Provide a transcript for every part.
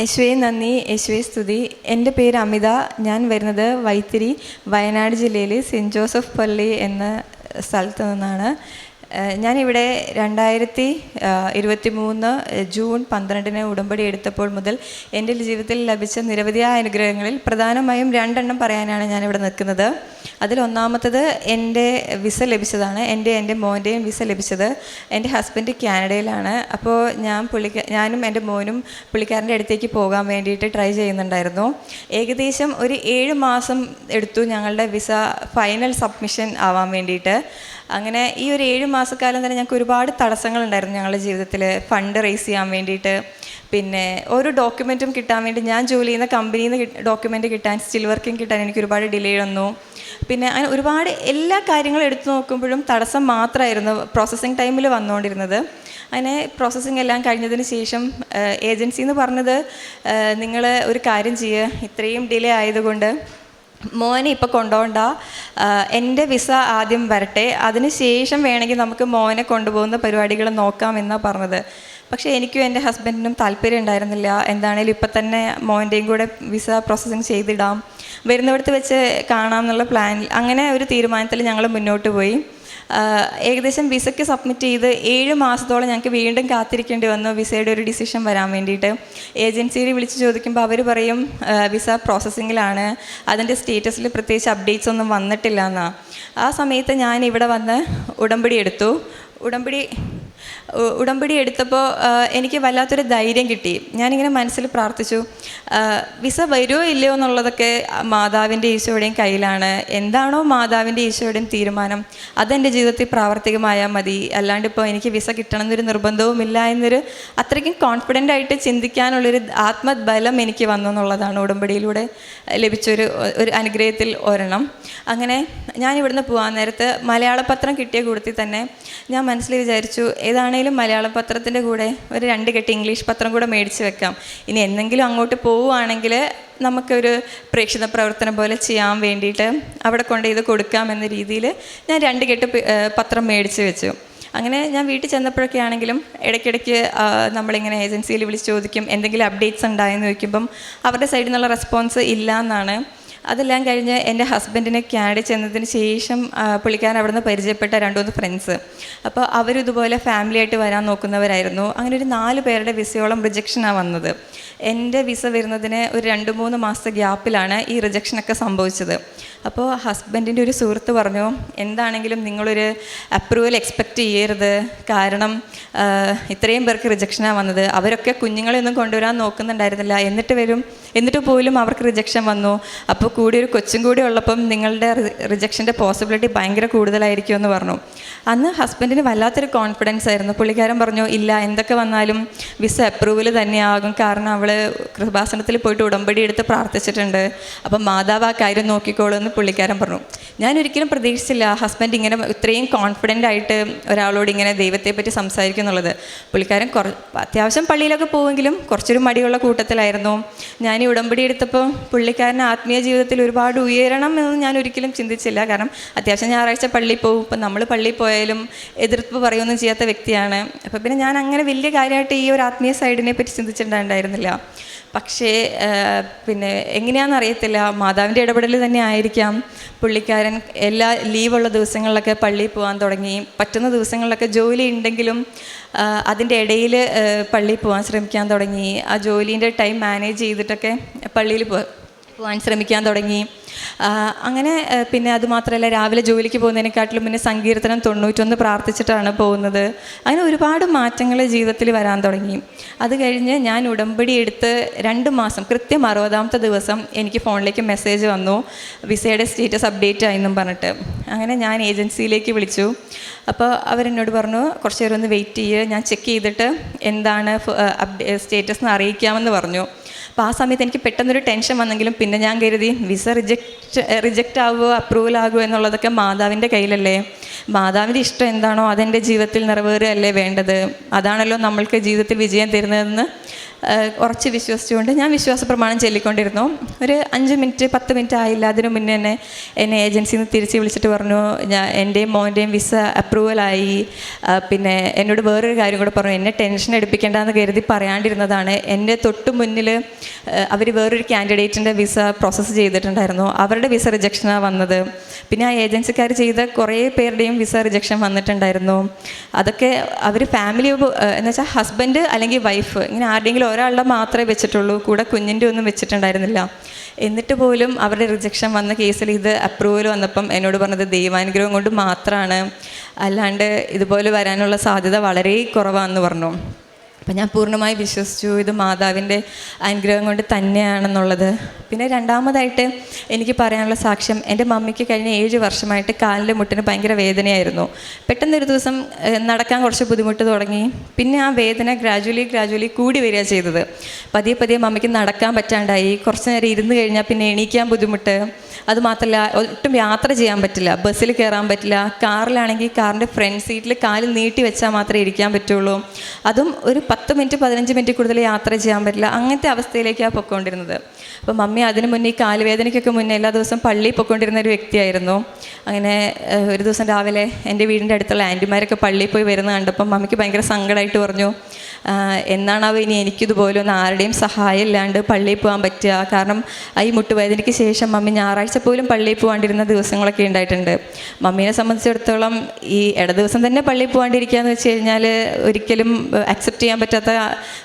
യേശുവെ നന്ദി. യേശുവേ സ്തുതി. എന്റെ പേര് അമിത. ഞാൻ വരുന്നത് വൈത്തിരി വയനാട് ജില്ലയിൽ സെന്റ് ജോസഫ് പള്ളി എന്ന സ്ഥലത്ത് നിന്നാണ്. ഞാനിവിടെ രണ്ടായിരത്തി ഇരുപത്തി മൂന്ന് ജൂൺ പന്ത്രണ്ടിന് ഉടമ്പടി എടുത്തപ്പോൾ മുതൽ എന്റെ ജീവിതത്തിൽ ലഭിച്ച നിരവധിയായ അനുഗ്രഹങ്ങളിൽ പ്രധാനമായും രണ്ടെണ്ണം പറയാനാണ് ഞാനിവിടെ നിൽക്കുന്നത്. അതിലൊന്നാമത്തത് എന്റെ വിസ ലഭിച്ചതാണ്. എന്റെ എന്റെ മോന്റെയും വിസ ലഭിച്ചത് എന്റെ ഹസ്ബൻഡ് കാനഡയിലാണ്. അപ്പോൾ ഞാൻ പുള്ളിക്ക ഞാനും എന്റെ മോനും പുള്ളിക്കാരന്റെ അടുത്തേക്ക് പോകാൻ വേണ്ടിയിട്ട് ട്രൈ ചെയ്യുന്നുണ്ടായിരുന്നു. ഏകദേശം ഒരു ഏഴ് മാസം എടുത്തു ഞങ്ങളുടെ വിസ ഫൈനൽ സബ്മിഷൻ ആവാൻ വേണ്ടിയിട്ട്. അങ്ങനെ ഈ ഒരു ഏഴ് മാസക്കാലം തന്നെ ഞങ്ങൾക്ക് ഒരുപാട് തടസ്സങ്ങളുണ്ടായിരുന്നു ഞങ്ങളുടെ ജീവിതത്തിൽ. ഫണ്ട് റേസ് ചെയ്യാൻ വേണ്ടിയിട്ട്. പിന്നെ ഓരോ ഡോക്യുമെന്റും കിട്ടാൻ വേണ്ടി ഞാൻ ജോലി ചെയ്യുന്ന കമ്പനിയിൽ നിന്ന് ഡോക്യുമെന്റ് കിട്ടാൻ സ്റ്റിൽ വർക്കിംഗ് കിട്ടാൻ എനിക്ക് ഒരുപാട് ഡിലേ വന്നു. പിന്നെ അങ്ങനെ ഒരുപാട് എല്ലാ കാര്യങ്ങളും എടുത്തു നോക്കുമ്പോഴും തടസ്സം മാത്രമായിരുന്നു പ്രോസസ്സിങ് ടൈമിൽ വന്നുകൊണ്ടിരുന്നത്. അങ്ങനെ പ്രോസസ്സിങ് എല്ലാം കഴിഞ്ഞതിന് ശേഷം ഏജൻസി എന്ന് പറഞ്ഞത് നിങ്ങൾ ഒരു കാര്യം ചെയ്യുക ഇത്രയും ഡിലേ ആയതുകൊണ്ട് മോനെ ഇപ്പോൾ കൊണ്ടുപോകണ്ട എന്റെ വിസ ആദ്യം വരട്ടെ. അതിന് ശേഷം വേണമെങ്കിൽ നമുക്ക് മോനെ കൊണ്ടുപോകുന്ന പരിപാടികൾ നോക്കാമെന്നാണ് പറഞ്ഞത്. പക്ഷേ എനിക്കും എന്റെ ഹസ്ബൻഡിനും താല്പര്യം ഉണ്ടായിരുന്നില്ല. എന്താണേലും ഇപ്പം തന്നെ മോന്റെയും കൂടെ വിസ പ്രോസസ്സിങ് ചെയ്തിടാം. വരുന്നിടത്ത് വെച്ച് കാണാം എന്നുള്ള പ്ലാനിൽ അങ്ങനെ ഒരു തീരുമാനത്തിൽ ഞങ്ങൾ മുന്നോട്ട് പോയി. ഏകദേശം വിസയ്ക്ക് സബ്മിറ്റ് ചെയ്ത് ഏഴ് മാസത്തോളം ഞങ്ങൾക്ക് വീണ്ടും കാത്തിരിക്കേണ്ടി വന്നു. വിസയുടെ ഒരു ഡിസിഷൻ വരാൻ വേണ്ടിയിട്ട്. ഏജൻസിയിൽ വിളിച്ച് ചോദിക്കുമ്പോൾ അവർ പറയും വിസ പ്രോസസ്സിങ്ങിലാണ് അതിന്റെ സ്റ്റേറ്റസിൽ പ്രത്യേകിച്ച് അപ്ഡേറ്റ്സ് ഒന്നും വന്നിട്ടില്ല എന്നാണ് ആ സമയത്ത് ഞാൻ ഇവിടെ വന്ന് ഉടമ്പടി എടുത്തു. ഉടമ്പടി ഉടമ്പടി എടുത്തപ്പോൾ എനിക്ക് വല്ലാത്തൊരു ധൈര്യം കിട്ടി. ഞാനിങ്ങനെ മനസ്സിൽ പ്രാർത്ഥിച്ചു. വിസ വരുമോ ഇല്ലയോ എന്നുള്ളതൊക്കെ മാതാവിന്റെ ഈശോയുടെയും കയ്യിലാണ്. എന്താണോ മാതാവിന്റെ ഈശോയുടെയും തീരുമാനം. അതെന്റെ ജീവിതത്തിൽ പ്രാവർത്തികമായാൽ മതി. അല്ലാണ്ട് ഇപ്പോൾ എനിക്ക് വിസ കിട്ടണം എന്നൊരു നിർബന്ധവുമില്ല എന്നൊരു അത്രയ്ക്കും കോൺഫിഡന്റ് ആയിട്ട് ചിന്തിക്കാനുള്ളൊരു ആത്മബലം എനിക്ക് വന്നു എന്നുള്ളതാണ് ഉടമ്പടിയിലൂടെ ലഭിച്ചൊരു ഒരു അനുഗ്രഹത്തിൽ ഒരെണ്ണം. അങ്ങനെ ഞാൻ ഇവിടുന്ന് പോകാൻ നേരത്ത് മലയാള പത്രം കിട്ടിയ കൂടത്തിൽ തന്നെ ഞാൻ മനസ്സിൽ വിചാരിച്ചു ഏതാണേലും മലയാള പത്രത്തിന്റെ കൂടെ ഒരു രണ്ട് കെട്ട് ഇംഗ്ലീഷ് പത്രം കൂടെ മേടിച്ച് വെക്കാം. ഇനി എന്തെങ്കിലും അങ്ങോട്ട് പോവുകയാണെങ്കിൽ നമുക്കൊരു പ്രേക്ഷിത പ്രവർത്തനം പോലെ ചെയ്യാൻ വേണ്ടിയിട്ട് അവിടെ കൊണ്ട് ഇത് കൊടുക്കാം എന്ന രീതിയിൽ ഞാൻ രണ്ട് കെട്ട് പത്രം മേടിച്ച് വെച്ചു. അങ്ങനെ ഞാൻ വീട്ടിൽ ചെന്നപ്പോഴൊക്കെ ആണെങ്കിലും ഇടയ്ക്കിടയ്ക്ക് നമ്മളിങ്ങനെ ഏജൻസിയിൽ വിളിച്ച് ചോദിക്കും എന്തെങ്കിലും അപ്ഡേറ്റ്സ് ഉണ്ടായെന്ന് ചോദിക്കുമ്പം അവരുടെ സൈഡിൽ നിന്നുള്ള റെസ്പോൺസ് ഇല്ല എന്നാണ് അതെല്ലാം കഴിഞ്ഞ് എന്റെ ഹസ്ബൻഡിനെ കാനഡ ചെന്നതിന് ശേഷം പുള്ളിക്കാരൻ അവിടെ നിന്ന് പരിചയപ്പെട്ട രണ്ടുമൂന്ന് ഫ്രണ്ട്സ് അപ്പോൾ അവരിതുപോലെ ഫാമിലി ആയിട്ട് വരാൻ നോക്കുന്നവരായിരുന്നു. അങ്ങനെ ഒരു നാല് പേരുടെ വിസയോളം റിജക്ഷനാണ് വന്നത്. എന്റെ വിസ വരുന്നതിന് ഒരു രണ്ട് മൂന്ന് മാസത്തെ ഗ്യാപ്പിലാണ് ഈ റിജക്ഷനൊക്കെ സംഭവിച്ചത്. അപ്പോൾ ഹസ്ബൻഡിന്റെ ഒരു സുഹൃത്ത് പറഞ്ഞു എന്താണെങ്കിലും നിങ്ങളൊരു അപ്രൂവൽ എക്സ്പെക്റ്റ് ചെയ്യരുത്. കാരണം ഇത്രയും പേർക്ക് റിജക്ഷനാണ് വന്നത്. അവരൊക്കെ കുഞ്ഞുങ്ങളെ ഒന്നും കൊണ്ടുവരാൻ നോക്കുന്നുണ്ടായിരുന്നില്ല. എന്നിട്ട് വരും എന്നിട്ട് പോലും അവർക്ക് റിജക്ഷൻ വന്നു. അപ്പോൾ കൂടി ഒരു കൊച്ചും കൂടി ഉള്ളപ്പം നിങ്ങളുടെ റിജക്ഷന്റെ പോസിബിലിറ്റി ഭയങ്കര കൂടുതലായിരിക്കും എന്ന് പറഞ്ഞു. അന്ന് ഹസ്ബൻഡിന് വല്ലാത്തൊരു കോൺഫിഡൻസ് ആയിരുന്നു. പുള്ളിക്കാരൻ പറഞ്ഞു ഇല്ല എന്തൊക്കെ വന്നാലും വിസ അപ്രൂവൽ തന്നെയാകും. കാരണം അവൾ കൃപാസനത്തിൽ പോയിട്ട് ഉടമ്പടി എടുത്ത് പ്രാർത്ഥിച്ചിട്ടുണ്ട്. അപ്പം മാതാവ് ആ കാര്യം നോക്കിക്കോളൂ എന്ന് പുള്ളിക്കാരൻ പറഞ്ഞു. ഞാൻ ഒരിക്കലും പ്രതീക്ഷിച്ചില്ല ഹസ്ബൻഡ് ഇങ്ങനെ ഇത്രയും കോൺഫിഡന്റ് ആയിട്ട് ഒരാളോട് ഇങ്ങനെ ദൈവത്തെ പറ്റി സംസാരിക്കും എന്നുള്ളത്. പുള്ളിക്കാരൻ കുറ അത്യാവശ്യം പള്ളിയിലൊക്കെ പോവെങ്കിലും കുറച്ചൊരു മടിയുള്ള കൂട്ടത്തിലായിരുന്നു. ഞാൻ ഈ ഉടമ്പടി എടുത്തപ്പോൾ പുള്ളിക്കാരൻ ആത്മീയ ജീവിതത്തിൽ ഒരുപാട് ഉയരണം എന്ന് ഞാൻ ഒരിക്കലും ചിന്തിച്ചില്ല. കാരണം അത്യാവശ്യം ഞായറാഴ്ച പള്ളി പോകും. ഇപ്പം നമ്മൾ പള്ളി പോയാലും എതിർപ്പ് പറയുകയൊന്നും ചെയ്യാത്ത വ്യക്തിയാണ്. അപ്പോൾ പിന്നെ ഞാൻ അങ്ങനെ വലിയ കാര്യമായിട്ട് ഈ ഒരു ആത്മീയ സൈഡിനെ പറ്റി ചിന്തിച്ചിട്ടുണ്ടായിരുന്നില്ല. പക്ഷേ പിന്നെ എങ്ങനെയാണെന്ന് അറിയത്തില്ല. മാതാവിന്റെ ഇടപെടൽ തന്നെ ആയിരിക്കാം. പുള്ളിക്കാരൻ എല്ലാ ലീവുള്ള ദിവസങ്ങളിലൊക്കെ പള്ളിയിൽ പോകാൻ തുടങ്ങി. പറ്റുന്ന ദിവസങ്ങളിലൊക്കെ ജോലി ഉണ്ടെങ്കിലും അതിന്റെ ഇടയിൽ പള്ളിയിൽ പോകാൻ ശ്രമിക്കാൻ തുടങ്ങി. ആ ജോലീന്റെ ടൈം മാനേജ് ചെയ്തിട്ടൊക്കെ പള്ളിയിൽ പോകാൻ ശ്രമിക്കാൻ തുടങ്ങി. അങ്ങനെ പിന്നെ അതുമാത്രമല്ല രാവിലെ ജോലിക്ക് പോകുന്നതിനെക്കാട്ടിലും പിന്നെ സങ്കീർത്തനം തൊണ്ണൂറ്റൊന്ന് പ്രാർത്ഥിച്ചിട്ടാണ് പോകുന്നത്. അങ്ങനെ ഒരുപാട് മാറ്റങ്ങൾ ജീവിതത്തിൽ വരാൻ തുടങ്ങി. അത് കഴിഞ്ഞ് ഞാൻ ഉടമ്പടി എടുത്ത് രണ്ട് മാസം കൃത്യം അറുപതാമത്തെ ദിവസം എനിക്ക് ഫോണിലേക്ക് മെസ്സേജ് വന്നു. വിസയുടെ സ്റ്റേറ്റസ് അപ്ഡേറ്റ് ആയെന്നും പറഞ്ഞിട്ട്. അങ്ങനെ ഞാൻ ഏജൻസിയിലേക്ക് വിളിച്ചു. അപ്പോൾ അവരെന്നോട് പറഞ്ഞു കുറച്ച് നേരം ഒന്ന് വെയിറ്റ് ചെയ്യുക ഞാൻ ചെക്ക് ചെയ്തിട്ട് എന്താണ് സ്റ്റേറ്റസ് എന്ന് അറിയിക്കാമെന്ന് പറഞ്ഞു. അപ്പോൾ ആ സമയത്ത് എനിക്ക് പെട്ടെന്നൊരു ടെൻഷൻ വന്നെങ്കിലും പിന്നെ ഞാൻ കരുതി വിസ റിജക്റ്റ് റിജക്റ്റ് ആകുമോ അപ്രൂവൽ ആകുമോ എന്നുള്ളതൊക്കെ മാതാവിന്റെ കയ്യിലല്ലേ? മാതാവിന്റെ ഇഷ്ടം എന്താണോ അതെന്റെ ജീവിതത്തിൽ നിറവേറുകയല്ലേ വേണ്ടത്? അതാണല്ലോ നമ്മൾക്ക് ജീവിതത്തിൽ വിജയം തരുന്നതെന്ന് ഉറച്ച് വിശ്വസിച്ചുകൊണ്ട് ഞാൻ വിശ്വാസ പ്രമാണം ചൊല്ലിക്കൊണ്ടിരുന്നു. ഒരു അഞ്ച് മിനിറ്റ് പത്ത് മിനിറ്റ് ആയില്ല. അതിനു മുന്നേ തന്നെ എന്നെ ഏജൻസിയിൽ നിന്ന് തിരിച്ച് വിളിച്ചിട്ട് പറഞ്ഞു ഞാൻ എന്റെയും മോന്റെയും വിസ അപ്രൂവലായി പിന്നെ എന്നോട് വേറൊരു കാര്യം കൂടെ പറഞ്ഞു. എന്നെ ടെൻഷൻ എടുപ്പിക്കേണ്ടെന്ന് കരുതി പറയാണ്ടിരുന്നതാണ്. എന്റെ തൊട്ട് മുന്നിൽ അവർ വേറൊരു ക്യാൻഡിഡേറ്റിന്റെ വിസ പ്രോസസ്സ് ചെയ്തിട്ടുണ്ടായിരുന്നു. അവരുടെ വിസ റിജക്ഷനാണ് വന്നത്. പിന്നെ ആ ഏജൻസിക്കാർ ചെയ്ത കുറേ പേരുടെയും വിസ റിജക്ഷൻ വന്നിട്ടുണ്ടായിരുന്നു. അതൊക്കെ അവർ ഫാമിലി എന്ന് വെച്ചാൽ ഹസ്ബൻഡ് അല്ലെങ്കിൽ വൈഫ് ഇങ്ങനെ ആരുടെയെങ്കിലും ഒരാളുടെ മാത്രമേ വെച്ചിട്ടുള്ളൂ. കൂടെ കുഞ്ഞിന്റെ ഒന്നും വെച്ചിട്ടുണ്ടായിരുന്നില്ല. എന്നിട്ട് പോലും അവരുടെ റിജക്ഷൻ വന്ന കേസിൽ ഇത് അപ്രൂവൽ വന്നപ്പം എന്നോട് പറഞ്ഞത് ദൈവാനുഗ്രഹം കൊണ്ട് മാത്രമാണ് അല്ലാണ്ട് ഇതുപോലെ വരാനുള്ള സാധ്യത വളരെ കുറവാണെന്ന് പറഞ്ഞു. അപ്പം ഞാൻ പൂർണമായി വിശ്വസിച്ചു. ഇത് മാതാവിന്റെ അനുഗ്രഹം കൊണ്ട് തന്നെയാണെന്നുള്ളത്. പിന്നെ രണ്ടാമതായിട്ട് എനിക്ക് പറയാനുള്ള സാക്ഷ്യം എന്റെ മമ്മിക്ക് കഴിഞ്ഞ ഏഴ് വർഷമായിട്ട് കാലിന്റെ മുട്ടിന് ഭയങ്കര വേദനയായിരുന്നു. പെട്ടെന്നൊരു ദിവസം നടക്കാൻ കുറച്ച് ബുദ്ധിമുട്ട് തുടങ്ങി. പിന്നെ ആ വേദന ഗ്രാജുവലി ഗ്രാജുവലി കൂടി വരിക ചെയ്തത്. പതിയെ പതിയെ മമ്മിക്ക് നടക്കാൻ പറ്റാണ്ടായി. കുറച്ച് നേരം ഇരുന്ന് കഴിഞ്ഞാൽ പിന്നെ എണീക്കാൻ ബുദ്ധിമുട്ട്. അതുമാത്രമല്ല ഒട്ടും യാത്ര ചെയ്യാൻ പറ്റില്ല. ബസ്സിൽ കയറാൻ പറ്റില്ല. കാറിലാണെങ്കിൽ കാറിന്റെ ഫ്രണ്ട് സീറ്റിൽ കാൽ നീട്ടി വെച്ചാൽ മാത്രമേ ഇരിക്കാൻ പറ്റുള്ളൂ. അതും ഒരു പത്ത് മിനിറ്റ് പതിനഞ്ച് മിനിറ്റ് കൂടുതൽ യാത്ര ചെയ്യാൻ പറ്റില്ല. അങ്ങനത്തെ അവസ്ഥയിലേക്കാണ് പൊയ്ക്കൊണ്ടിരുന്നത്. അപ്പോൾ മമ്മി അതിന് മുന്നേ ഈ കാലുവേദനയ്ക്കൊക്കെ മുന്നേ എല്ലാ ദിവസവും പള്ളിയിൽ പൊയ്ക്കൊണ്ടിരുന്ന ഒരു വ്യക്തിയായിരുന്നു. അങ്ങനെ ഒരു ദിവസം രാവിലെ എന്റെ വീടിന്റെ അടുത്തുള്ള ആന്റിമാരൊക്കെ പള്ളിയിൽ പോയി വരുന്ന കണ്ടപ്പം മമ്മിക്ക് ഭയങ്കര സങ്കടമായിട്ട് പറഞ്ഞു എന്നാണാവോ ഇനി എനിക്കിതുപോലെ ഒന്ന് ആരുടെയും സഹായം ഇല്ലാണ്ട് പള്ളിയിൽ പോകാൻ പറ്റുക? കാരണം ഈ മുട്ടുവേദനയ്ക്ക് ശേഷം മമ്മി ഞായറാഴ്ച പോലും പള്ളിയിൽ പോകാണ്ടിരുന്ന ദിവസങ്ങളൊക്കെ ഉണ്ടായിട്ടുണ്ട്. മമ്മീനെ സംബന്ധിച്ചിടത്തോളം ഈ ഇട ദിവസം തന്നെ പള്ളിയിൽ പോകാണ്ടിരിക്കുക എന്ന് വെച്ച് കഴിഞ്ഞാൽ ഒരിക്കലും അക്സെപ്റ്റ് ചെയ്യാൻ പറ്റാത്ത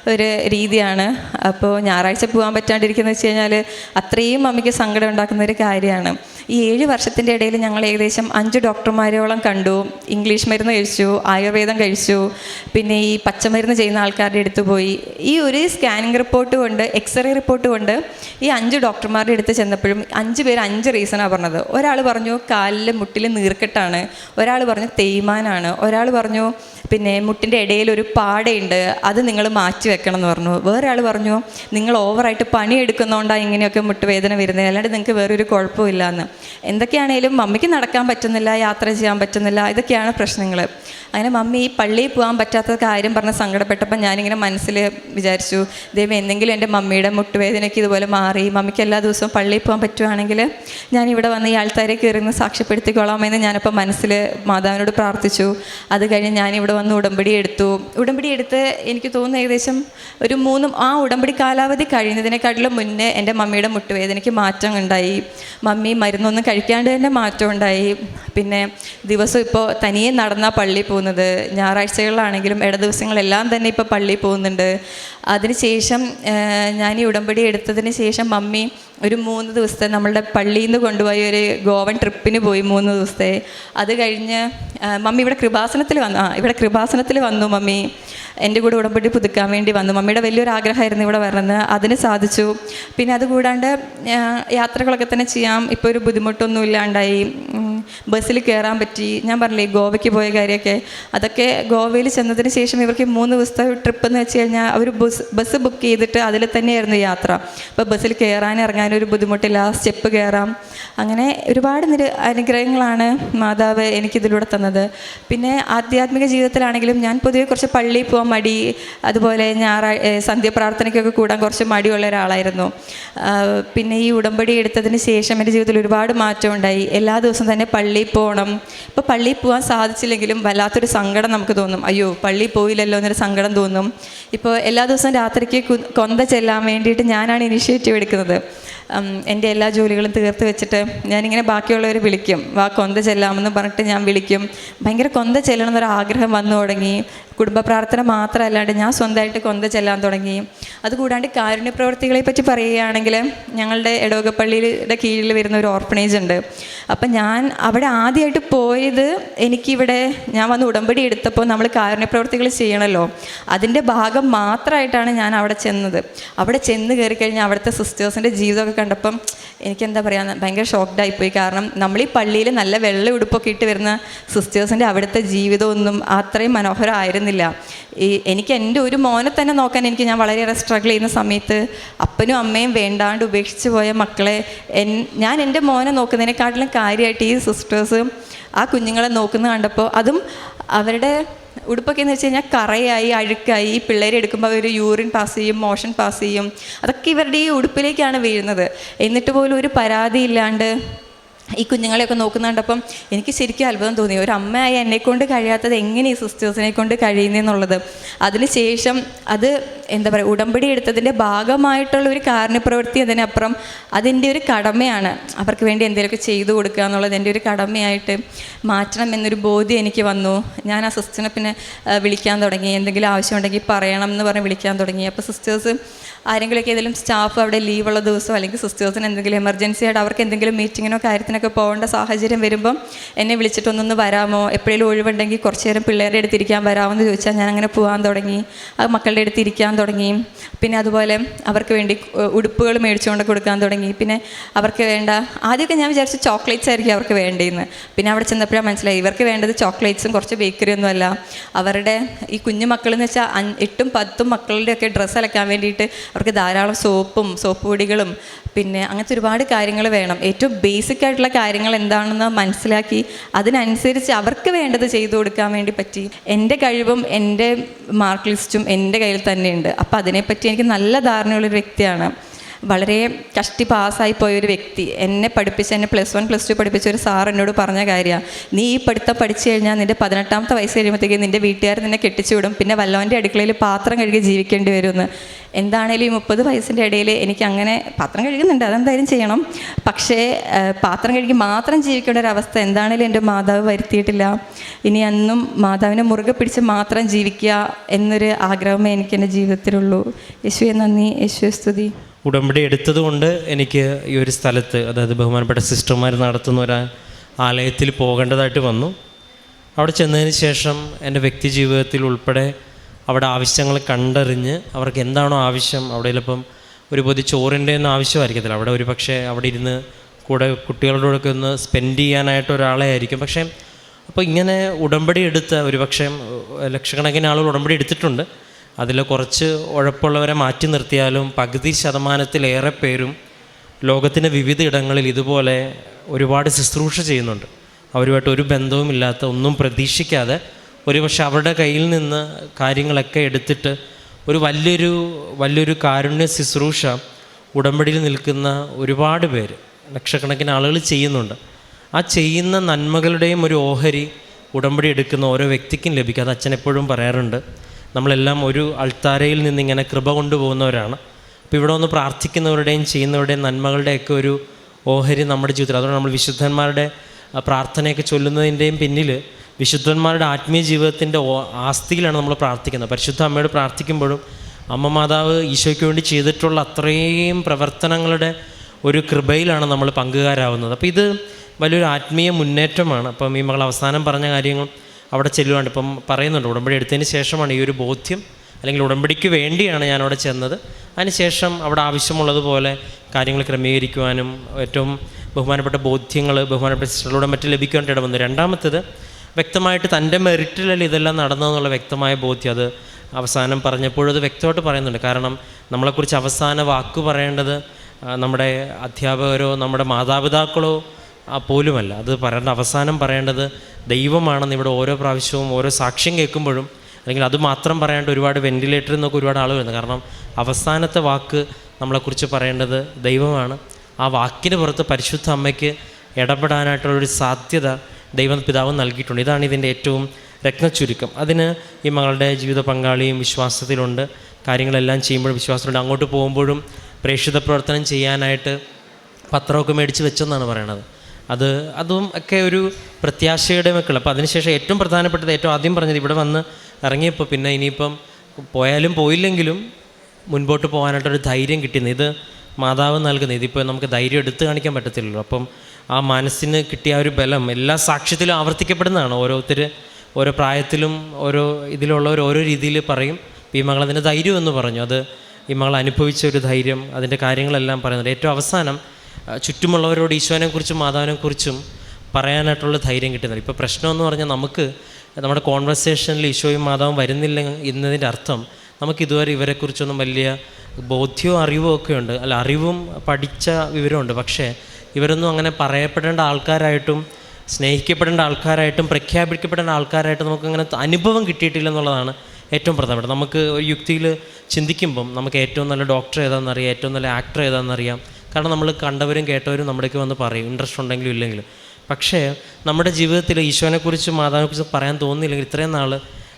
ഒരു രീതിയാണ്. അപ്പോൾ ഞായറാഴ്ച പോകാൻ പറ്റാണ്ടിരിക്കുന്ന വെച്ച് കഴിഞ്ഞാൽ അത്രയും അമ്മയ്ക്ക് സങ്കടം ഉണ്ടാക്കുന്ന ഒരു കാര്യമാണ്. ഈ ഏഴ് വർഷത്തിന്റെ ഇടയിൽ ഞങ്ങൾ ഏകദേശം അഞ്ച് ഡോക്ടർമാരോളം കണ്ടു. ഇംഗ്ലീഷ് മരുന്ന് കഴിച്ചു ആയുർവേദം കഴിച്ചു. പിന്നെ ഈ പച്ചമരുന്ന് ചെയ്യുന്ന ആൾക്കാരുടെ അടുത്ത് പോയി. ഈ ഒരു സ്കാനിങ് റിപ്പോർട്ട് കൊണ്ട് എക്സ്റേ റിപ്പോർട്ട് കൊണ്ട് ഈ അഞ്ച് ഡോക്ടർമാരുടെ അടുത്ത് ചെന്നപ്പോഴും അഞ്ച് പേര് അഞ്ച് റീസണാണ് പറഞ്ഞത്. ഒരാൾ പറഞ്ഞു കാലിൽ മുട്ടിൽ നീർക്കെട്ടാണ്. ഒരാൾ പറഞ്ഞു തേയ്മാനാണ്. ഒരാൾ പറഞ്ഞു പിന്നെ മുട്ടിന്റെ ഇടയിൽ ഒരു പാടയുണ്ട്. അത് നിങ്ങൾ മാറ്റി വെക്കണം എന്ന് പറഞ്ഞു. വേറെ ആൾ പറഞ്ഞു നിങ്ങൾ ഓവറായിട്ട് പണിയെടുക്കുന്നതുകൊണ്ടാണ് ഇങ്ങനെയൊക്കെ മുട്ടുവേദന വരുന്നത്. അല്ലാണ്ട് നിങ്ങൾക്ക് വേറൊരു കുഴപ്പമില്ല എന്ന് എന്തൊക്കെയാണേലും മമ്മിക്ക് നടക്കാൻ പറ്റുന്നില്ല യാത്ര ചെയ്യാൻ പറ്റുന്നില്ല ഇതൊക്കെയാണ് പ്രശ്നങ്ങൾ അങ്ങനെ മമ്മി ഈ പള്ളിയിൽ പോകാൻ പറ്റാത്ത കാര്യം പറഞ്ഞ് സങ്കടപ്പെട്ടപ്പോൾ ഞാനിങ്ങനെ മനസ്സിൽ വിചാരിച്ചു ദൈവം എന്തെങ്കിലും എന്റെ മമ്മിയുടെ മുട്ടുവേദനയ്ക്ക് ഇതുപോലെ മാറി മമ്മിക്ക് എല്ലാ ദിവസവും പള്ളിയിൽ പോകാൻ പറ്റുവാണെങ്കിൽ ഞാൻ ഇവിടെ വന്ന് ഈ ആൾക്കാരെ കയറി നിന്ന് സാക്ഷ്യപ്പെടുത്തിക്കൊള്ളാമെന്ന് ഞാനപ്പോൾ മനസ്സിൽ മാതാവിനോട് പ്രാർത്ഥിച്ചു. അത് കഴിഞ്ഞ് ഞാനിവിടെ വന്ന് ഉടമ്പടി എടുത്തു. ഉടമ്പടി എടുത്ത് എനിക്ക് തോന്നുന്നു ഏകദേശം ഒരു മൂന്നും ആ ഉടമ്പടി കാലാവധി കഴിയുന്നതിനെക്കാട്ടിലും മുന്നേ എന്റെ മമ്മിയുടെ മുട്ടുവേദനയ്ക്ക് മാറ്റം ഉണ്ടായി മമ്മി മരുന്നൊന്നും കഴിക്കാണ്ട് തന്നെ മാറ്റം ഉണ്ടായി പിന്നെ ദിവസം ഇപ്പോൾ തനിയെ നടന്നാൽ പള്ളിയിൽ പോകുന്നത്. ഞായറാഴ്ചകളിലാണെങ്കിലും ഇട ദിവസങ്ങളെല്ലാം തന്നെ ഇപ്പോൾ പള്ളിയിൽ പോകുന്നുണ്ട്. അതിനുശേഷം ഞാൻ ഈ ഉടമ്പടി എടുത്തതിന് ശേഷം മമ്മി ഒരു മൂന്ന് ദിവസത്തെ നമ്മളുടെ പള്ളിയിൽ നിന്ന് കൊണ്ടുപോയി ഒരു ഗോവൻ ട്രിപ്പിന് പോയി മൂന്ന് ദിവസത്തെ. അത് കഴിഞ്ഞ് മമ്മി ഇവിടെ കൃപാസനത്തിൽ വന്നു. ആ ഇവിടെ കൃപാസനത്തിൽ വന്നു മമ്മി. എന്റെ കൂടെ ഉടമ്പടി പുതുക്കാൻ വേണ്ടി വന്നു. മമ്മിയുടെ വലിയൊരു ആഗ്രഹമായിരുന്നു ഇവിടെ വരണമെന്ന്. അതിന് സാധിച്ചു. പിന്നെ അതുകൂടാണ്ട് യാത്രകളൊക്കെ തന്നെ ചെയ്യാം. ഇപ്പോൾ ഒരു ബുദ്ധിമുട്ടൊന്നും ഇല്ലാണ്ടായി. ബസ്സിൽ കയറാൻ പറ്റി. ഞാൻ പറഞ്ഞില്ലേ ഗോവയ്ക്ക് പോയ കാര്യമൊക്കെ. അതൊക്കെ ഗോവയിൽ ചെന്നതിന് ശേഷം ഇവർക്ക് മൂന്ന് ദിവസത്തെ ട്രിപ്പ് എന്ന് വെച്ച് കഴിഞ്ഞാൽ അവർ ബസ് ബസ് ബസ് ബുക്ക് ചെയ്തിട്ട് അതിൽ തന്നെയായിരുന്നു യാത്ര. അപ്പോൾ ബസ്സിൽ കയറാൻ ഇറങ്ങാൻ ഒരു ബുദ്ധിമുട്ടില്ല സ്റ്റെപ്പ് കയറാം. അങ്ങനെ ഒരുപാട് നിര അനുഗ്രഹങ്ങളാണ് മാതാവ് എനിക്കിതിലൂടെ തന്നത്. പിന്നെ ആധ്യാത്മിക ജീവിതത്തിലാണെങ്കിലും ഞാൻ പൊതുവെ കുറച്ച് പള്ളിയിൽ പോകാൻ മടി അതുപോലെ ഞായറാഴ്ച സന്ധ്യ സന്ധ്യപ്രാർത്ഥനയ്ക്കൊക്കെ കൂടാൻ കുറച്ച് മടിയുള്ള ഒരാളായിരുന്നു. പിന്നെ ഈ ഉടമ്പടി എടുത്തതിന് ശേഷം എന്റെ ജീവിതത്തിൽ ഒരുപാട് മാറ്റം ഉണ്ടായി. എല്ലാ ദിവസവും തന്നെ പള്ളിയിൽ പോകണം ഇപ്പോൾ പള്ളിയിൽ പോകാൻ സാധിച്ചില്ലെങ്കിലും വല്ലാത്തൊരു സങ്കടം നമുക്ക് തോന്നും. അയ്യോ പള്ളിയിൽ പോയില്ലല്ലോ എന്നൊരു സങ്കടം തോന്നും. ഇപ്പോൾ എല്ലാ ദിവസവും രാത്രിക്ക് കു- കൊന്ത ചെല്ലാൻ വേണ്ടിയിട്ട് ഞാനാണ് ഇനിഷ്യേറ്റീവ് എടുക്കുന്നത്. എന്റെ എല്ലാ ജോലികളും തീർത്ത് വെച്ചിട്ട് ഞാനിങ്ങനെ ബാക്കിയുള്ളവർ വിളിക്കും. വാ കൊന്ത ചെല്ലാമെന്ന് പറഞ്ഞിട്ട് ഞാൻ വിളിക്കും. ഭയങ്കര കൊന്ത ചെല്ലണം എന്നൊരു ആഗ്രഹം വന്നു തുടങ്ങി. കുടുംബ പ്രാർത്ഥന മാത്രമല്ലാണ്ട് ഞാൻ സ്വന്തമായിട്ട് കൊന്ത ചെല്ലാൻ തുടങ്ങി. അതുകൂടാണ്ട് കാരുണ്യ പ്രവർത്തികളെ പറ്റി പറയുകയാണെങ്കിൽ ഞങ്ങളുടെ എടോകപ്പള്ളിയുടെ കീഴിൽ വരുന്ന ഒരു ഓർഫനേജ് ഉണ്ട്. അപ്പം ഞാൻ അവിടെ ആദ്യമായിട്ട് പോയത് എനിക്കിവിടെ ഞാൻ വന്ന് ഉടമ്പടി എടുത്തപ്പോൾ നമ്മൾ കാരുണ്യ പ്രവർത്തികൾ ചെയ്യണമല്ലോ. അതിന്റെ ഭാഗം മാത്രമായിട്ടാണ് ഞാൻ അവിടെ ചെന്നത്. അവിടെ ചെന്ന് കയറി കഴിഞ്ഞാൽ അവിടുത്തെ സിസ്റ്റേഴ്സിന്റെ ജീവിതമൊക്കെ കണ്ടപ്പം എനിക്ക് എന്താ പറയുക ഭയങ്കര ഷോക്ക്ഡായിപ്പോയി കാരണം നമ്മൾ ഈ പള്ളിയിൽ നല്ല വെള്ള ഉടുപ്പൊക്കെ ഇട്ട് വരുന്ന സിസ്റ്റേഴ്സിന്റെ അവിടുത്തെ ജീവിതമൊന്നും അത്രയും മനോഹരമായിരുന്നില്ല. ഈ എനിക്ക് എന്റെ ഒരു മോനെ തന്നെ നോക്കാൻ എനിക്ക് ഞാൻ വളരെയേറെ സ്ട്രഗിൾ ചെയ്യുന്ന സമയത്ത് അപ്പനും അമ്മയും വേണ്ടാണ്ട് ഉപേക്ഷിച്ച് പോയ മക്കളെ എൻ ഞാൻ എന്റെ മോനെ നോക്കുന്നതിനെക്കാട്ടിലും കാര്യമായിട്ട് ഈ സിസ്റ്റേഴ്സ് ആ കുഞ്ഞുങ്ങളെ നോക്കുന്നത് കണ്ടപ്പോൾ അതും അവരുടെ ഉടുപ്പൊക്കെ എന്ന് വെച്ച് കഴിഞ്ഞാൽ കറയായി അഴുക്കായി പിള്ളേരെ എടുക്കുമ്പോൾ അവർ യൂറിൻ പാസ് ചെയ്യും മോഷൻ പാസ് ചെയ്യും. അതൊക്കെ ഇവരുടെ ഈ ഉടുപ്പിലേക്കാണ് വീഴുന്നത്. എന്നിട്ട് പോലും ഒരു പരാതി ഇല്ലാണ്ട് ഈ കുഞ്ഞുങ്ങളെയൊക്കെ നോക്കുന്ന കണ്ടപ്പം എനിക്ക് ശരിക്കും അത്ഭുതം തോന്നി. ഒരു അമ്മയായി എന്നെക്കൊണ്ട് കഴിയാത്തത് എങ്ങനെ ഈ സിസ്റ്റേഴ്സിനെ കൊണ്ട് കഴിയുന്നതെന്നുള്ളത് അതിനുശേഷം അത് എന്താ പറയുക ഉടമ്പടി എടുത്തതിന്റെ ഭാഗമായിട്ടുള്ള ഒരു കാരണപ്രവൃത്തി അതിനപ്പുറം അതിന്റെ ഒരു കടമയാണ്. അവർക്ക് വേണ്ടി എന്തെങ്കിലുമൊക്കെ ചെയ്തു കൊടുക്കുക എന്നുള്ളത് എന്റെ ഒരു കടമയായിട്ട് മാറ്റണം എന്നൊരു ബോധ്യം എനിക്ക് വന്നു. ഞാൻ ആ സിസ്റ്ററിനെ പിന്നെ വിളിക്കാൻ തുടങ്ങി. എന്തെങ്കിലും ആവശ്യമുണ്ടെങ്കിൽ പറയണം എന്ന് പറഞ്ഞ് വിളിക്കാൻ തുടങ്ങി. അപ്പോൾ സിസ്റ്റേഴ്സ് ആരെങ്കിലുമൊക്കെ ഏതെങ്കിലും സ്റ്റാഫ് അവിടെ ലീവുള്ള ദിവസം അല്ലെങ്കിൽ സിസ്റ്റേഴ്സിന് എന്തെങ്കിലും എമർജൻസി ആയിട്ട് അവർക്ക് എന്തെങ്കിലും മീറ്റിങ്ങിനോ കാര്യത്തിനൊക്കെ പോകേണ്ട സാഹചര്യം വരുമ്പം എന്നെ വിളിച്ചിട്ടൊന്നൊന്ന് വരാമോ? എപ്പോഴേലും ഒഴിവുണ്ടെങ്കിൽ കുറച്ച് നേരം പിള്ളേരുടെ അടുത്ത് ഇരിക്കാൻ വരാമോ എന്ന് ചോദിച്ചാൽ ഞാൻ അങ്ങനെ പോകാൻ തുടങ്ങി. അത് മക്കളുടെ അടുത്ത് ഇരിക്കാൻ തുടങ്ങി. പിന്നെ അതുപോലെ അവർക്ക് വേണ്ടി ഉടുപ്പുകൾ മേടിച്ചുകൊണ്ട് കൊടുക്കാൻ തുടങ്ങി. പിന്നെ അവർക്ക് വേണ്ട ആദ്യമൊക്കെ ഞാൻ വിചാരിച്ചു ചോക്ലേറ്റ്സ് ആയിരിക്കും അവർക്ക് വേണ്ടിയെന്ന്. പിന്നെ അവിടെ ചെന്നപ്പോഴാണ് മനസ്സിലായി ഇവർക്ക് വേണ്ടത് ചോക്ലേറ്റ്സും കുറച്ച് ബേക്കറി ഒന്നുമല്ല. അവരുടെ ഈ കുഞ്ഞു മക്കളെന്ന് വെച്ചാൽ എട്ടും പത്തും മക്കളുടെയൊക്കെ ഡ്രസ്സ് അലക്കാൻ വേണ്ടിയിട്ട് അവർക്ക് ധാരാളം സോപ്പും സോപ്പ് പൊടികളും പിന്നെ അങ്ങനത്തെ ഒരുപാട് കാര്യങ്ങൾ വേണം. ഏറ്റവും ബേസിക് കാര്യങ്ങൾ എന്താണെന്ന് മനസ്സിലാക്കി അതിനനുസരിച്ച് അവർക്ക് വേണ്ടത് ചെയ്തു കൊടുക്കാൻ വേണ്ടി പറ്റി. എന്റെ കഴിവും എന്റെ മാർക്ക് ലിസ്റ്റും എന്റെ കയ്യിൽ തന്നെയുണ്ട്. അപ്പോൾ അതിനെപ്പറ്റി എനിക്ക് നല്ല ധാരണയുള്ളൊരു വ്യക്തിയാണ്. വളരെ കഷ്ടി പാസ്സായി പോയ ഒരു വ്യക്തി. എന്നെ പഠിപ്പിച്ച എന്നെ പ്ലസ് വൺ പ്ലസ് ടു പഠിപ്പിച്ച ഒരു സാർ എന്നോട് പറഞ്ഞ കാര്യമാണ് നീ ഈ പഠിത്തം പഠിച്ചു കഴിഞ്ഞാൽ നിന്റെ പതിനെട്ടാമത്തെ വയസ്സ് കഴിയുമ്പോഴത്തേക്ക് നിന്റെ വീട്ടുകാർ നിന്നെ കെട്ടിച്ചു വിടും പിന്നെ വല്ലവന്റെ അടുക്കളയിൽ പാത്രം കഴുകി ജീവിക്കേണ്ടി വരുമെന്ന്. എന്താണേലും ഈ മുപ്പത് വയസ്സിന്റെ ഇടയിൽ എനിക്ക് അങ്ങനെ പാത്രം കഴുകുന്നുണ്ട്. അതെന്തായാലും ചെയ്യണം. പക്ഷേ പാത്രം കഴുകി മാത്രം ജീവിക്കേണ്ട ഒരു അവസ്ഥ എന്താണേലും എന്റെ മാതാവ് വരുത്തിയിട്ടില്ല. ഇനി അന്നും മാതാവിനെ മുറുകെ പിടിച്ച് മാത്രം ജീവിക്കുക എന്നൊരു ആഗ്രഹമേ എനിക്ക് എന്റെ ജീവിതത്തിലുള്ളൂ. യേശുവെ നന്ദി. യേശുവെ സ്തുതി. ഉടമ്പടി എടുത്തതുകൊണ്ട് എനിക്ക് ഈ ഒരു സ്ഥലത്ത് അതായത് ബഹുമാനപ്പെട്ട സിസ്റ്റർമാർ നടത്തുന്ന ഒരു ആലയത്തിൽ പോകേണ്ടതായിട്ട് വന്നു. അവിടെ ചെന്നതിന് ശേഷം എന്റെ വ്യക്തി ജീവിതത്തിൽ ഉൾപ്പെടെ അവിടെ ആവശ്യങ്ങൾ കണ്ടറിഞ്ഞ് അവർക്ക് എന്താണോ ആവശ്യം അവിടെ ചിലപ്പം ഒരു പൊതി ചോറിന്റെ ഒന്നും ആവശ്യമായിരിക്കത്തില്ല. അവിടെ ഒരു പക്ഷേ അവിടെ ഇരുന്ന് കൂടെ കുട്ടികളോടൊക്കെ ഒന്ന് സ്പെൻഡ് ചെയ്യാനായിട്ട് ഒരാളെ ആയിരിക്കും. പക്ഷേ അപ്പോൾ ഇങ്ങനെ ഉടമ്പടി എടുത്ത ഒരു പക്ഷേ ലക്ഷക്കണക്കിന് ആളുകൾ ഉടമ്പടി എടുത്തിട്ടുണ്ട്. അതിൽ കുറച്ച് ഉഴപ്പുള്ളവരെ മാറ്റി നിർത്തിയാലും പകുതി ശതമാനത്തിലേറെ പേരും ലോകത്തിന്റെ വിവിധ ഇടങ്ങളിൽ ഇതുപോലെ ഒരുപാട് ശുശ്രൂഷ ചെയ്യുന്നുണ്ട്. അവരുമായിട്ട് ഒരു ബന്ധവുമില്ലാത്ത ഒന്നും പ്രതീക്ഷിക്കാതെ ഒരുപക്ഷെ അവരുടെ കയ്യിൽ നിന്ന് കാര്യങ്ങളൊക്കെ എടുത്തിട്ട് ഒരു വലിയൊരു വലിയൊരു കാരുണ്യ ശുശ്രൂഷ ഉടമ്പടിയിൽ നിൽക്കുന്ന ഒരുപാട് പേര് ലക്ഷക്കണക്കിന് ആളുകൾ ചെയ്യുന്നുണ്ട്. ആ ചെയ്യുന്ന നന്മകളുടെയും ഒരു ഓഹരി ഉടമ്പടി എടുക്കുന്ന ഓരോ വ്യക്തിക്കും ലഭിക്കും. അത് അച്ഛൻ എപ്പോഴും പറയാറുണ്ട്. നമ്മളെല്ലാം ഒരു അൾത്താരയിൽ നിന്നിങ്ങനെ കൃപ കൊണ്ടുപോകുന്നവരാണ്. അപ്പോൾ ഇവിടെ ഒന്ന് പ്രാർത്ഥിക്കുന്നവരുടെയും ചെയ്യുന്നവരുടെയും നന്മകളുടെയൊക്കെ ഒരു ഓഹരി നമ്മുടെ ജീവിതത്തിൽ. അതുകൊണ്ട് നമ്മൾ വിശുദ്ധന്മാരുടെ പ്രാർത്ഥനയൊക്കെ ചൊല്ലുന്നതിന്റെയും പിന്നിൽ വിശുദ്ധന്മാരുടെ ആത്മീയ ജീവിതത്തിന്റെ ആസ്തിയിലാണ് നമ്മൾ പ്രാർത്ഥിക്കുന്നത്. പരിശുദ്ധ അമ്മയോട് പ്രാർത്ഥിക്കുമ്പോഴും അമ്മ മാതാവ് ഈശോയ്ക്ക് വേണ്ടി ചെയ്തിട്ടുള്ള അത്രയും പ്രവർത്തനങ്ങളുടെ ഒരു കൃപയിലാണ് നമ്മൾ പങ്കുകാരാവുന്നത്. അപ്പോൾ ഇത് വലിയൊരു ആത്മീയ മുന്നേറ്റമാണ്. അപ്പം ഈ മകൾ അവസാനം പറഞ്ഞ കാര്യങ്ങൾ അവിടെ ചെല്ലുവാണ്ട് ഇപ്പം പറയുന്നുണ്ട് ഉടമ്പടി എടുത്തതിന് ശേഷമാണ് ഈ ഒരു ബോധ്യം അല്ലെങ്കിൽ ഉടമ്പടിക്ക് വേണ്ടിയാണ് ഞാൻ അവിടെ ചെന്നത് അതിനുശേഷം അവിടെ ആവശ്യമുള്ളതുപോലെ കാര്യങ്ങൾ ക്രമീകരിക്കുവാനും ഏറ്റവും ബഹുമാനപ്പെട്ട ബോധ്യങ്ങൾ ബഹുമാനപ്പെട്ട സിസ്റ്ററിലൂടെ മറ്റും ലഭിക്കേണ്ട ഇടം വന്നു രണ്ടാമത്തേത് വ്യക്തമായിട്ട് തന്റെ മെറിറ്റിലല്ല ഇതെല്ലാം നടന്നതെന്നുള്ള വ്യക്തമായ ബോധ്യം. അത് അവസാനം പറഞ്ഞപ്പോഴത് വ്യക്തമായിട്ട് പറയുന്നുണ്ട്. കാരണം നമ്മളെക്കുറിച്ച് അവസാന വാക്ക് പറയേണ്ടത് നമ്മുടെ അധ്യാപകരോ നമ്മുടെ മാതാപിതാക്കളോ ആ, പോലുമല്ല. അത് പറയേണ്ട അവസാനം പറയേണ്ടത് ദൈവമാണെന്ന് ഇവിടെ ഓരോ പ്രാവശ്യവും ഓരോ സാക്ഷ്യം കേൾക്കുമ്പോഴും അല്ലെങ്കിൽ അത് മാത്രം പറയാണ്ട് ഒരുപാട് വെന്റിലേറ്ററിൽ നിന്നൊക്കെ ഒരുപാട് ആൾ വരുന്നത് കാരണം അവസാനത്തെ വാക്ക് നമ്മളെക്കുറിച്ച് പറയേണ്ടത് ദൈവമാണ്. ആ വാക്കിന് പുറത്ത് പരിശുദ്ധ അമ്മയ്ക്ക് ഇടപെടാനായിട്ടുള്ളൊരു സാധ്യത ദൈവം പിതാവ് നൽകിയിട്ടുണ്ട്. ഇതാണ് ഇതിന്റെ ഏറ്റവും രത്നച്ചുരുക്കം. അതിന് ഈ മകളുടെ ജീവിത പങ്കാളിയും വിശ്വാസത്തിലുണ്ട്. കാര്യങ്ങളെല്ലാം ചെയ്യുമ്പോഴും വിശ്വാസത്തിലുണ്ട്. അങ്ങോട്ട് പോകുമ്പോഴും പ്രേക്ഷിത പ്രവർത്തനം ചെയ്യാനായിട്ട് പത്രമൊക്കെ മേടിച്ച് വെച്ചെന്നാണ് പറയണത്. അത് അതും ഒക്കെ ഒരു പ്രത്യാശയുടെ മക്കൾ അപ്പോൾ അതിനുശേഷം ഏറ്റവും പ്രധാനപ്പെട്ടത് ഏറ്റവും ആദ്യം പറഞ്ഞത് ഇവിടെ വന്ന് ഇറങ്ങിയപ്പോൾ പിന്നെ ഇനിയിപ്പം പോയാലും പോയില്ലെങ്കിലും മുൻപോട്ട് പോകാനായിട്ടൊരു ധൈര്യം കിട്ടുന്നത് ഇത് മാതാവ് നൽകുന്നത്. ഇതിപ്പോൾ നമുക്ക് ധൈര്യം എടുത്തു കാണിക്കാൻ പറ്റത്തില്ലല്ലോ. അപ്പം ആ മനസ്സിന് കിട്ടിയ ഒരു ബലം എല്ലാ സാക്ഷ്യത്തിലും ആവർത്തിക്കപ്പെടുന്നതാണ്. ഓരോരുത്തർ ഓരോ പ്രായത്തിലും ഓരോ ഇതിലുള്ളവർ ഓരോ രീതിയിൽ പറയും. ഈ മകൾ അതിന്റെ ധൈര്യം എന്ന് പറഞ്ഞു. അത് ഈ മകൾ അനുഭവിച്ച ഒരു ധൈര്യം അതിന്റെ കാര്യങ്ങളെല്ലാം പറയുന്നുണ്ട്. ഏറ്റവും അവസാനം ചുറ്റുമുള്ളവരോട് ഈശോനെക്കുറിച്ചും മാതാവിനെക്കുറിച്ചും പറയാനായിട്ടുള്ള ധൈര്യം കിട്ടുന്നത് ഇപ്പോൾ പ്രശ്നമെന്ന് പറഞ്ഞാൽ നമുക്ക് നമ്മുടെ കോൺവെർസേഷനിൽ ഈശോയും മാതാവും വരുന്നില്ല എന്നതിന്റെ അർത്ഥം നമുക്ക് ഇതുവരെ ഇവരെക്കുറിച്ചൊന്നും വലിയ ബോധ്യവും അറിവും ഒക്കെ ഉണ്ട്. അല്ല അറിവും പഠിച്ച വിവരമുണ്ട്. പക്ഷേ ഇവരൊന്നും അങ്ങനെ പറയപ്പെടേണ്ട ആൾക്കാരായിട്ടും സ്നേഹിക്കപ്പെടേണ്ട ആൾക്കാരായിട്ടും പ്രഖ്യാപിക്കപ്പെടേണ്ട ആൾക്കാരായിട്ടും നമുക്കങ്ങനെ അനുഭവം കിട്ടിയിട്ടില്ല എന്നുള്ളതാണ് ഏറ്റവും പ്രധാനപ്പെട്ടത്. നമുക്ക് ഒരു യുക്തിയിൽ ചിന്തിക്കുമ്പം നമുക്ക് ഏറ്റവും നല്ല ഡോക്ടർ ഏതാണെന്നറിയാം ഏറ്റവും നല്ല ആക്ടർ ഏതാണെന്നറിയാം കാരണം നമ്മൾ കണ്ടവരും കേട്ടവരും നമ്മുടെയൊക്കെ വന്ന് പറയും ഇൻട്രസ്റ്റ് ഉണ്ടെങ്കിലും ഇല്ലെങ്കിലും. പക്ഷേ നമ്മുടെ ജീവിതത്തിൽ ഈശോനെക്കുറിച്ച് മാതാവിനെക്കുറിച്ച് പറയാൻ തോന്നുന്നില്ലെങ്കിൽ ഇത്രയും നാൾ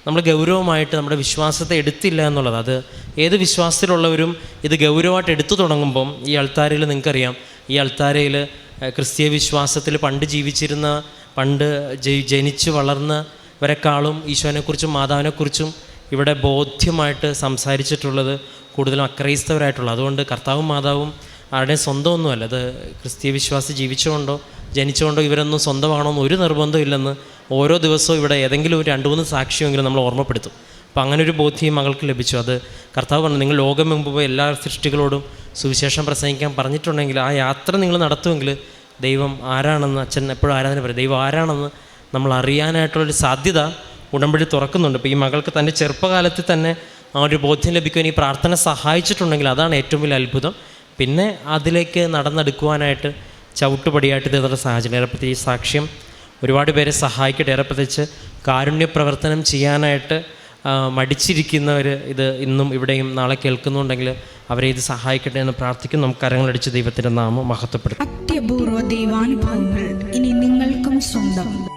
നമ്മൾ ഗൗരവമായിട്ട് നമ്മുടെ വിശ്വാസത്തെ എടുത്തില്ല എന്നുള്ളത്. അത് ഏത് വിശ്വാസത്തിലുള്ളവരും ഇത് ഗൗരവമായിട്ട് എടുത്തു തുടങ്ങുമ്പം ഈ അൾത്താരയിൽ നിങ്ങൾക്കറിയാം ഈ അൾത്താരയിൽ ക്രിസ്തീയ വിശ്വാസത്തിൽ പണ്ട് ജീവിച്ചിരുന്ന പണ്ട് ജനിച്ച് വളർന്നവരെക്കാളും ഈശോനെക്കുറിച്ചും മാതാവിനെക്കുറിച്ചും ഇവിടെ ബോധ്യമായിട്ട് സംസാരിച്ചിട്ടുള്ളത് കൂടുതലും അക്രൈസ്തവരായിട്ടുള്ളത് അതുകൊണ്ട് കർത്താവും മാതാവും ആരുടെയും സ്വന്തമൊന്നുമല്ല. അത് ക്രിസ്തീയ വിശ്വാസി ജീവിച്ചുകൊണ്ടോ ജനിച്ചുകൊണ്ടോ ഇവരൊന്നും സ്വന്തമാണോ എന്ന് ഒരു നിർബന്ധം ഇല്ലെന്ന് ഓരോ ദിവസവും ഇവിടെ ഏതെങ്കിലും ഒരു രണ്ട് മൂന്ന് സാക്ഷിയെങ്കിലും നമ്മൾ ഓർമ്മപ്പെടുത്തും. അപ്പോൾ അങ്ങനെ ഒരു ബോധ്യം മകൾക്ക് ലഭിച്ചു. അത് കർത്താവ് പറഞ്ഞു നിങ്ങൾ ലോകം മുമ്പ് എല്ലാ സൃഷ്ടികളോടും സുവിശേഷം പ്രസംഗിക്കാൻ പറഞ്ഞിട്ടുണ്ടെങ്കിൽ ആ യാത്ര നിങ്ങൾ നടത്തുമെങ്കിൽ ദൈവം ആരാണെന്ന് അച്ഛൻ എപ്പോഴും ആരാധന പറയും. ദൈവം ആരാണെന്ന് നമ്മൾ അറിയാനായിട്ടുള്ളൊരു സാധ്യത ഉടമ്പടി തുറക്കുന്നുണ്ട്. ഇപ്പോൾ ഈ മകൾക്ക് തന്റെ ചെറുപ്പകാലത്തിൽ തന്നെ ആ ഒരു ബോധ്യം ലഭിക്കുവാൻ ഈ പ്രാർത്ഥന സഹായിച്ചിട്ടുണ്ടെങ്കിൽ അതാണ് ഏറ്റവും വലിയ അത്ഭുതം. പിന്നെ അതിലേക്ക് നടന്നെടുക്കുവാനായിട്ട് ചവിട്ടുപടിയായിട്ട് തീർന്ന സാഹചര്യം. ഏറെ സാക്ഷ്യം ഒരുപാട് പേരെ സഹായിക്കട്ടെ. ഏറെ പ്രത്യേകിച്ച് ചെയ്യാനായിട്ട് മടിച്ചിരിക്കുന്നവർ ഇത് ഇന്നും ഇവിടെയും നാളെ കേൾക്കുന്നുണ്ടെങ്കിൽ അവരെ ഇത് സഹായിക്കട്ടെ എന്ന് പ്രാർത്ഥിക്കും നമുക്ക് കരങ്ങളടിച്ച് ദൈവത്തിന്റെ നാമം മഹത്വപ്പെടുത്തും. അത്യപൂർവ ദൈവാനുഭവങ്ങൾ ഇനി നിങ്ങൾക്കും സ്വന്തം.